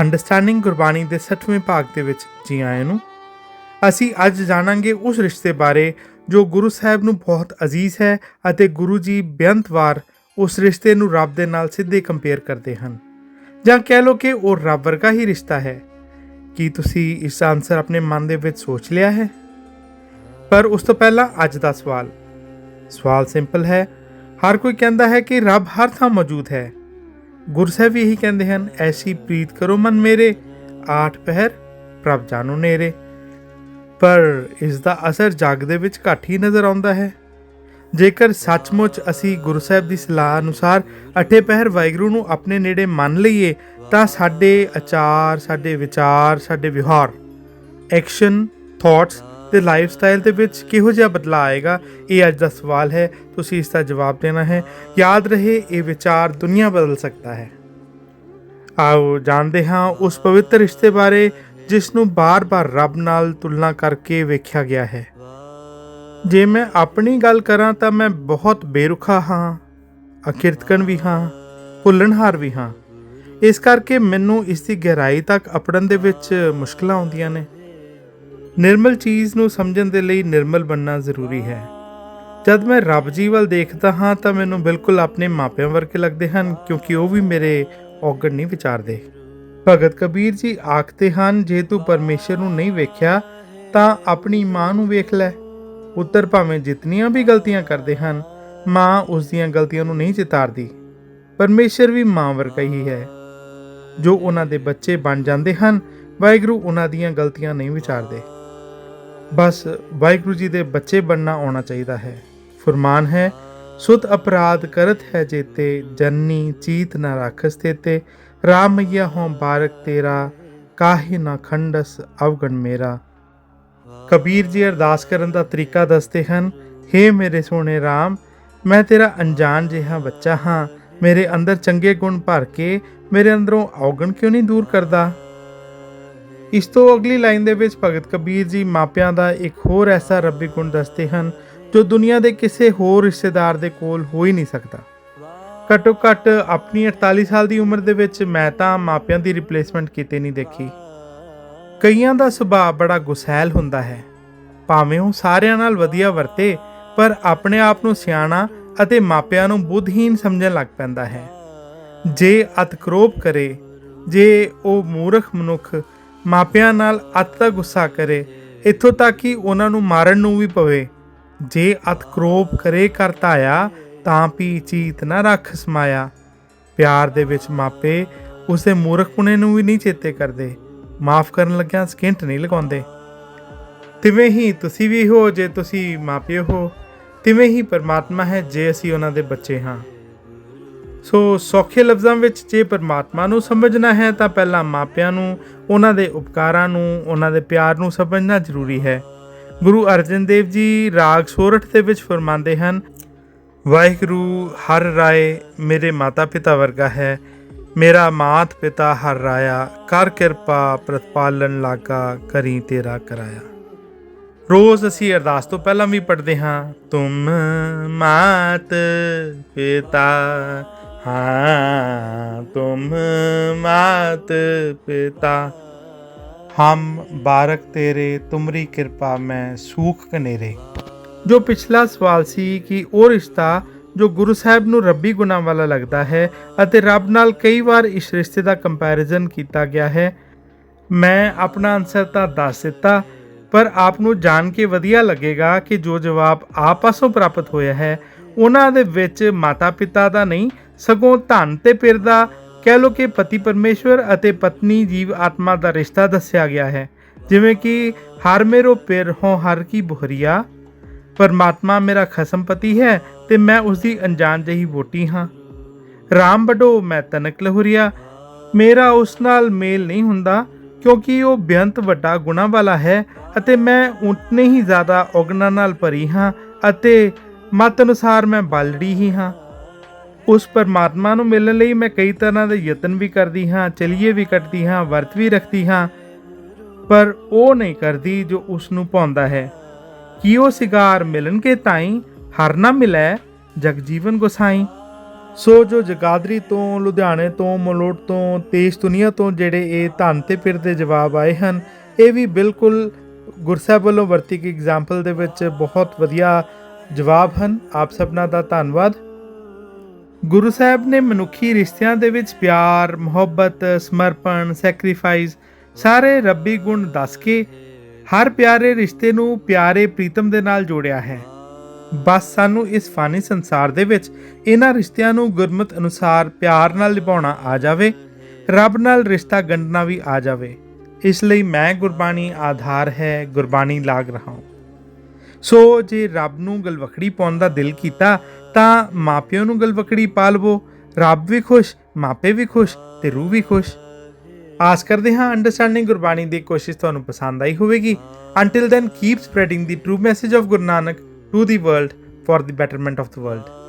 Understanding Gurbani ਦੇ 6ਵੇਂ ਭਾਗ ਦੇ ਵਿੱਚ ਜੀ ਆਇਆਂ ਨੂੰ। ਅਸੀਂ ਅੱਜ ਜਾਣਾਂਗੇ ਉਸ ਰਿਸ਼ਤੇ ਬਾਰੇ ਜੋ ਗੁਰੂ ਸਾਹਿਬ ਨੂੰ ਬਹੁਤ ਅਜ਼ੀਜ਼ ਹੈ ਅਤੇ ਗੁਰੂ ਜੀ ਬੇਅੰਤ ਵਾਰ ਉਸ ਰਿਸ਼ਤੇ ਨੂੰ ਰੱਬ ਦੇ ਨਾਲ ਸਿੱਧੇ ਕੰਪੇਅਰ ਕਰਦੇ ਹਨ। ਜਾਂ ਕਹਿ ਲਓ ਕਿ ਉਹ ਰੱਬ ਵਰਗਾ ਹੀ ਰਿਸ਼ਤਾ ਹੈ। ਕੀ ਤੁਸੀਂ ਇਸ ਦਾ ਆਨਸਰ ਆਪਣੇ ਮਨ ਦੇ ਵਿੱਚ ਸੋਚ ਲਿਆ ਹੈ? ਪਰ ਉਸ ਤੋਂ ਪਹਿਲਾਂ ਅੱਜ ਦਾ ਸਵਾਲ। ਸਵਾਲ ਸਿੰਪਲ ਹੈ। ਹਰ ਕੋਈ ਕਹਿੰਦਾ ਹੈ ਕਿ ਰੱਬ ਹਰ ਥਾਂ ਮੌਜੂਦ ਹੈ। ਗੁਰਸਾਹਿਬ ਵੀ ਇਹੀ ਕਹਿੰਦੇ ਹਨ, ਐਸੀ ਪ੍ਰੀਤ ਕਰੋ ਮਨ ਮੇਰੇ, ਆਠ ਪਹਿਰ ਪ੍ਰਭ ਜਾਨੋ ਨੇਰੇ। ਪਰ ਇਸ ਦਾ ਅਸਰ ਜਗ ਦੇ ਵਿੱਚ ਘੱਟ ਹੀ ਨਜ਼ਰ ਆਉਂਦਾ ਹੈ। ਜੇਕਰ ਸੱਚਮੁੱਚ ਅਸੀਂ ਗੁਰੂ ਸਾਹਿਬ ਦੀ ਸਲਾਹ ਅਨੁਸਾਰ ਅਠੇ ਪਹਿਰ ਵਾਹਿਗੁਰੂ ਨੂੰ ਆਪਣੇ ਨੇੜੇ ਮੰਨ ਲਈਏ, ਤਾਂ ਸਾਡੇ ਆਚਾਰ, ਸਾਡੇ ਵਿਚਾਰ, ਸਾਡੇ ਵਿਹਾਰ, ਐਕਸ਼ਨ, ਥਾਟਸ ਤੇ ਲਾਈਫ ਸਟਾਈਲ ਦੇ ਵਿੱਚ ਕਿਹੋ ਜਿਹਾ ਬਦਲਾਅ ਆਏਗਾ? ਇਹ ਅੱਜ ਦਾ ਸਵਾਲ ਹੈ। ਤੁਸੀਂ ਇਸ ਦਾ ਜਵਾਬ ਦੇਣਾ ਹੈ। ਯਾਦ ਰਹੇ, ਇਹ ਵਿਚਾਰ ਦੁਨੀਆ ਬਦਲ ਸਕਦਾ ਹੈ। ਆਓ ਜਾਣਦੇ ਹਾਂ ਉਸ ਪਵਿੱਤਰ ਰਿਸ਼ਤੇ ਬਾਰੇ, ਜਿਸ ਨੂੰ ਬਾਰ-ਬਾਰ ਰੱਬ ਨਾਲ ਤੁਲਨਾ ਕਰਕੇ ਵੇਖਿਆ ਗਿਆ ਹੈ। ਜੇ ਮੈਂ ਆਪਣੀ ਗੱਲ ਕਰਾਂ ਤਾਂ ਮੈਂ ਬਹੁਤ ਬੇਰੁਖਾ ਹਾਂ ਅਕਿਰਤਕਨ ਵੀ ਹਾਂ, ਭੁੱਲਣਹਾਰ ਵੀ ਹਾਂ। ਇਸ ਕਰਕੇ ਮੈਨੂੰ ਇਸ ਦੀ ਗਹਿਰਾਈ ਤੱਕ ਅਪੜਨ ਦੇ ਵਿੱਚ ਮੁਸ਼ਕਲਾਂ ਆਉਂਦੀਆਂ ਨੇ। ਨਿਰਮਲ ਚੀਜ਼ ਨੂੰ ਸਮਝਣ ਦੇ ਲਈ ਨਿਰਮਲ ਬਣਨਾ ਜ਼ਰੂਰੀ ਹੈ। ਜਦ ਮੈਂ ਰੱਬ ਜੀ ਵੱਲ ਦੇਖਦਾ ਹਾਂ, ਤਾਂ ਮੈਨੂੰ ਬਿਲਕੁਲ ਆਪਣੇ ਮਾਪਿਆਂ ਵਰਗੇ ਲੱਗਦੇ ਹਨ, ਕਿਉਂਕਿ ਉਹ ਵੀ ਮੇਰੇ ਔਗਣ ਨਹੀਂ ਵਿਚਾਰਦੇ। ਭਗਤ ਕਬੀਰ ਜੀ ਆਖਦੇ ਹਨ, ਜੇ ਤੂੰ ਪਰਮੇਸ਼ਰ ਨੂੰ ਨਹੀਂ ਵੇਖਿਆ, ਤਾਂ ਆਪਣੀ ਮਾਂ ਨੂੰ ਵੇਖ ਲੈ। ਪੁੱਤਰ ਭਾਵੇਂ ਜਿਤਨੀਆਂ ਵੀ ਗਲਤੀਆਂ ਕਰਦੇ ਹਨ, ਮਾਂ ਉਸ ਦੀਆਂ ਗਲਤੀਆਂ ਨੂੰ ਨਹੀਂ ਚਿਤਾਰਦੀ। ਪਰਮੇਸ਼ਰ ਵੀ ਮਾਂ ਵਰਗਾ ਹੀ ਹੈ। ਜੋ ਉਹਨਾਂ ਦੇ ਬੱਚੇ ਬਣ ਜਾਂਦੇ ਹਨ, ਵਾਹਿਗੁਰੂ ਉਹਨਾਂ ਦੀਆਂ ਗਲਤੀਆਂ ਨਹੀਂ ਵਿਚਾਰਦੇ। ਬਸ ਵਾਹਿਗੁਰੂ ਜੀ ਦੇ ਬੱਚੇ ਬਣਨਾ ਆਉਣਾ ਚਾਹੀਦਾ ਹੈ। ਫਰਮਾਨ ਹੈ ਸੁਤ ਅਪਰਾਧ ਕਰਤ ਹੈ ਜੇਤੇ, ਜਨਨੀ ਚੀਤ ਨ ਰਾਖਸ ਤੇਤੇ ਰਾਮ ਮਈਆ ਹੋਂ ਬਾਰਕ ਤੇਰਾ, ਕਾਹੇ ਨਾ ਖੰਡਸ ਅਵਗਣ ਮੇਰਾ। ਕਬੀਰ ਜੀ ਅਰਦਾਸ ਕਰਨ ਦਾ ਤਰੀਕਾ ਦੱਸਦੇ ਹਨ हे ਮੇਰੇ ਸੋਹਣੇ RAM ਮੈਂ ਤੇਰਾ ਅਣਜਾਣ ਜਿਹਾ ਬੱਚਾ ਹਾਂ। ਮੇਰੇ ਅੰਦਰ ਚੰਗੇ ਗੁਣ ਭਰ ਕੇ ਮੇਰੇ ਅੰਦਰੋਂ ਔਗਣ ਕਿਉਂ ਨਹੀਂ ਦੂਰ ਕਰਦਾ? ਇਸ ਤੋਂ ਅਗਲੀ ਲਾਈਨ ਦੇ ਵਿੱਚ ਭਗਤ ਕਬੀਰ ਜੀ ਮਾਪਿਆਂ ਦਾ ਇੱਕ ਹੋਰ ਐਸਾ ਰੱਬੀ ਗੁਣ ਦੱਸਦੇ ਹਨ, ਜੋ ਦੁਨੀਆ ਦੇ ਕਿਸੇ ਹੋਰ ਰਿਸ਼ਤੇਦਾਰ ਦੇ ਕੋਲ ਹੋ ਹੀ ਨਹੀਂ ਸਕਦਾ। ਘੱਟੋ ਘੱਟ ਆਪਣੀ 48 ਸਾਲ ਦੀ ਉਮਰ ਦੇ ਵਿੱਚ ਮੈਂ ਤਾਂ ਮਾਪਿਆਂ ਦੀ ਰਿਪਲੇਸਮੈਂਟ ਕਿਤੇ ਨਹੀਂ ਦੇਖੀ। ਕਈਆਂ ਦਾ ਸੁਭਾਅ ਬੜਾ ਗੁਸੈਲ ਹੁੰਦਾ ਹੈ। ਭਾਵੇਂ ਉਹ ਸਾਰਿਆਂ ਨਾਲ ਵਧੀਆ ਵਰਤੇ, ਪਰ ਆਪਣੇ ਆਪ ਨੂੰ ਸਿਆਣਾ ਅਤੇ ਮਾਪਿਆਂ ਨੂੰ ਬੁੱਧਹੀਨ ਸਮਝਣ ਲੱਗ ਪੈਂਦਾ ਹੈ। ਜੇ ਅਤ ਕਰੇ, ਜੇ ਉਹ ਮੂਰਖ ਮਨੁੱਖ ਮਾਪਿਆਂ ਨਾਲ ਅੱਤ ਦਾ ਗੁੱਸਾ ਕਰੇ, ਇੱਥੋਂ ਤੱਕ ਕਿ ਉਹਨਾਂ ਨੂੰ ਮਾਰਨ ਨੂੰ ਵੀ ਪਵੇ। ਜੇ ਅਤ ਕਰੋਪ ਕਰੇ ਕਰਤਾਇਆ ਤਾਂ ਪੀ ਚੀਤ ਨਾ ਰੱਖ ਸਮਾਇਆ। ਪਿਆਰ ਦੇ ਵਿੱਚ ਮਾਪੇ ਉਸੇ ਮੂਰਖਪੁਣੇ ਨੂੰ ਵੀ ਨਹੀਂ ਚੇਤੇ ਕਰਦੇ। ਮਾਫ ਕਰਨ ਲੱਗਿਆਂ ਸਕਿੰਟ ਨਹੀਂ ਲਗਾਉਂਦੇ। ਤਿਵੇਂ ਹੀ ਤੁਸੀਂ ਵੀ ਹੋ ਜੇ ਤੁਸੀਂ ਮਾਪੇ ਹੋ, ਤਿਵੇਂ ਹੀ ਪਰਮਾਤਮਾ ਹੈ ਜੇ ਅਸੀਂ ਉਹਨਾਂ ਦੇ ਬੱਚੇ ਹਾਂ। ਸੋ ਸੌਖੇ ਲਫ਼ਜ਼ਾਂ ਵਿੱਚ ਜੇ ਪਰਮਾਤਮਾ ਨੂੰ ਸਮਝਣਾ ਹੈ, ਤਾਂ ਪਹਿਲਾਂ ਮਾਪਿਆਂ ਨੂੰ, ਉਹਨਾਂ ਦੇ ਉਪਕਾਰਾਂ ਨੂੰ, ਉਹਨਾਂ ਦੇ ਪਿਆਰ ਨੂੰ ਸਮਝਣਾ ਜ਼ਰੂਰੀ ਹੈ। ਗੁਰੂ ਅਰਜਨ ਦੇਵ ਜੀ ਰਾਗ ਸੋਰਠ ਦੇ ਵਿੱਚ ਫਰਮਾਉਂਦੇ ਹਨ, ਵਾਹਿਗੁਰੂ, ਹਰ ਰਾਏ ਮੇਰੇ ਮਾਤਾ ਪਿਤਾ ਵਰਗਾ ਹੈ। ਮੇਰਾ ਮਾਤ ਪਿਤਾ ਹਰ ਰਾਇਆ, ਕਰ ਕਿਰਪਾ ਪ੍ਰਤਪਾਲਨ ਲਾਗਾ ਕਰੀ ਤੇਰਾ ਕਰਾਇਆ। ਰੋਜ਼ ਅਸੀਂ ਅਰਦਾਸ ਤੋਂ ਪਹਿਲਾਂ ਵੀ ਪੜ੍ਹਦੇ ਹਾਂ, ਤੁਮ ਮਾਤ ਪਿਤਾ ਹਾਂ, ਤੁਮ ਮਾਤ ਪਿਤਾ, ਹਮ ਬਾਰਕ ਤੇਰੇ, ਤੁਮਰੀ ਕਿਰਪਾ ਮੈਂ ਸੂਖ ਕਨੇਰੇ। ਜੋ ਪਿਛਲਾ ਸਵਾਲ ਸੀ ਕਿ ਉਹ ਰਿਸ਼ਤਾ ਜੋ ਗੁਰੂ ਸਾਹਿਬ ਨੂੰ ਰੱਬੀ ਗੁਣਾ ਵਾਲਾ ਲੱਗਦਾ ਹੈ ਅਤੇ ਰੱਬ ਨਾਲ ਕਈ ਵਾਰ ਇਸ ਰਿਸ਼ਤੇ ਦਾ ਕੰਪੈਰੀਜ਼ਨ ਕੀਤਾ ਗਿਆ ਹੈ, ਮੈਂ ਆਪਣਾ ਆਨਸਰ ਤਾਂ ਦੱਸ ਦਿੱਤਾ, ਪਰ ਆਪ ਨੂੰ ਜਾਣ ਕੇ ਵਧੀਆ ਲੱਗੇਗਾ ਕਿ ਜੋ ਜਵਾਬ ਆਪ ਪਾਸੋਂ ਪ੍ਰਾਪਤ ਹੋਇਆ ਹੈ, ਉਹਨਾਂ ਦੇ ਵਿੱਚ ਮਾਤਾ ਪਿਤਾ ਦਾ ਨਹੀਂ ਸਗੋਂ ਧਨ ਤੇ ਪਿਰ ਦਾ ਕਹਿ ਲੋ ਕਿ ਪਤੀ ਪਰਮੇਸ਼ਵਰ ਅਤੇ ਪਤਨੀ ਜੀਵ ਆਤਮਾ ਦਾ ਰਿਸ਼ਤਾ ਦੱਸਿਆ ਗਿਆ ਹੈ। ਜਿਵੇਂ ਕਿ ਹਰ ਮੇਰੋ ਪਿਰ ਹੋ ਹਰ ਕੀ ਬੁਹਰੀਆ, ਪਰਮਾਤਮਾ ਮੇਰਾ ਖਸਮ ਪਤੀ ਹੈ ਤੇ ਮੈਂ ਉਸ ਦੀ ਅਣਜਾਣ ਜਹੀ ਵੋਟੀ ਹਾਂ। ਰਾਮ ਬਡੋ ਮੈਂ ਤਨਕ ਲਹੁਰੀਆ, ਮੇਰਾ ਉਸ ਨਾਲ ਮੇਲ ਨਹੀਂ ਹੁੰਦਾ ਕਿਉਂਕਿ ਉਹ ਬੇਅੰਤ ਵੱਡਾ ਗੁਣਾ ਵਾਲਾ ਹੈ ਅਤੇ ਮੈਂ ਉਤਨੇ ਹੀ ਜ਼ਿਆਦਾ ਔਗਣਾ ਨਾਲ ਭਰੀ ਹਾਂ ਅਤੇ ਮਤ ਅਨੁਸਾਰ ਮੈਂ ਬਾਲੜੀ ਹੀ ਹਾਂ। ਉਸ ਪਰਮਾਤਮਾ ਨੂੰ ਮਿਲਣ ਲਈ ਮੈਂ ਕਈ ਤਰ੍ਹਾਂ ਦੇ ਯਤਨ ਵੀ ਕਰਦੀ ਹਾਂ, ਚਲੀਏ ਵੀ ਕੱਟਦੀ ਹਾਂ, ਵਰਤ ਵੀ ਰੱਖਦੀ ਹਾਂ, ਪਰ ਉਹ ਨਹੀਂ ਕਰਦੀ ਜੋ ਉਸ ਨੂੰ ਪਾਉਂਦਾ ਹੈ। ਕਿ ਉਹ ਸਿਗਾਰ ਮਿਲਣ ਕੇ ਤਾਈ, ਹਰ ਨਾ ਮਿਲੈ ਜਗ ਜੀਵਨ ਗੁਸਾਈ। ਸੋ ਜੋ ਜਗਾਦਰੀ ਤੋਂ, ਲੁਧਿਆਣੇ ਤੋਂ, ਮਲੋਟ ਤੋਂ, ਤੇਜ ਦੁਨੀਆ ਤੋਂ ਜਿਹੜੇ ਇਹ ਧੰਨ ਤੇ ਪਿਰ ਦੇ ਜਵਾਬ ਆਏ ਹਨ, ਇਹ ਵੀ ਬਿਲਕੁਲ ਗੁਰਸਾਹਿਬ ਵੱਲੋਂ ਵਰਤੀ ਗਈ ਐਗਜ਼ਾਮਪਲ ਦੇ ਵਿੱਚ ਬਹੁਤ ਵਧੀਆ ਜਵਾਬ ਹਨ। ਆਪ ਸਭਨਾਂ ਦਾ ਧੰਨਵਾਦ। ਗੁਰੂ ਸਾਹਿਬ ਨੇ ਮਨੁੱਖੀ ਰਿਸ਼ਤਿਆਂ ਦੇ ਵਿੱਚ ਪਿਆਰ, ਮੁਹੱਬਤ, ਸਮਰਪਣ ਸੈਕਰੀਫਾਈਸ ਸਾਰੇ ਰੱਬੀ ਗੁਣ ਦੱਸ ਕੇ ਹਰ ਪਿਆਰੇ ਰਿਸ਼ਤੇ ਨੂੰ ਪਿਆਰੇ ਪ੍ਰੀਤਮ ਦੇ ਨਾਲ ਜੋੜਿਆ ਹੈ। ਬਸ ਸਾਨੂੰ ਇਸ ਫਾਨੀ ਸੰਸਾਰ ਦੇ ਵਿੱਚ ਇਹਨਾਂ ਰਿਸ਼ਤਿਆਂ ਨੂੰ ਗੁਰਮਤ ਅਨੁਸਾਰ ਪਿਆਰ ਨਾਲ ਨਿਭਾਉਣਾ ਆ ਜਾਵੇ, ਰੱਬ ਨਾਲ ਰਿਸ਼ਤਾ ਗੰਢਣਾ ਵੀ ਆ ਜਾਵੇ। ਇਸ ਲਈ ਮੈਂ ਗੁਰਬਾਣੀ ਆਧਾਰ ਹੈ, ਗੁਰਬਾਣੀ ਲਾਗ ਰਹਾ ਹਾਂ। ਸੋ ਜੇ ਰੱਬ ਨੂੰ ਗਲਵਕੜੀ ਪਾਉਣ ਦਾ ਦਿਲ ਕੀਤਾ ਤਾਂ ਮਾਪਿਆਂ ਨੂੰ ਗਲਵਕੜੀ ਪਾ ਲਵੋ। ਰੱਬ ਵੀ ਖੁਸ਼, ਮਾਪੇ ਵੀ ਖੁਸ਼ ਤੇ ਰੂਹ ਵੀ ਖੁਸ਼। ਆਸ ਕਰਦੇ ਹਾਂ ਅੰਡਰਸਟੈਂਡਿੰਗ ਗੁਰਬਾਣੀ ਦੀ ਕੋਸ਼ਿਸ਼ ਤੁਹਾਨੂੰ ਪਸੰਦ ਆਈ ਹੋਵੇਗੀ। Until then keep spreading the true message of Guru Nanak to the world for the betterment of the world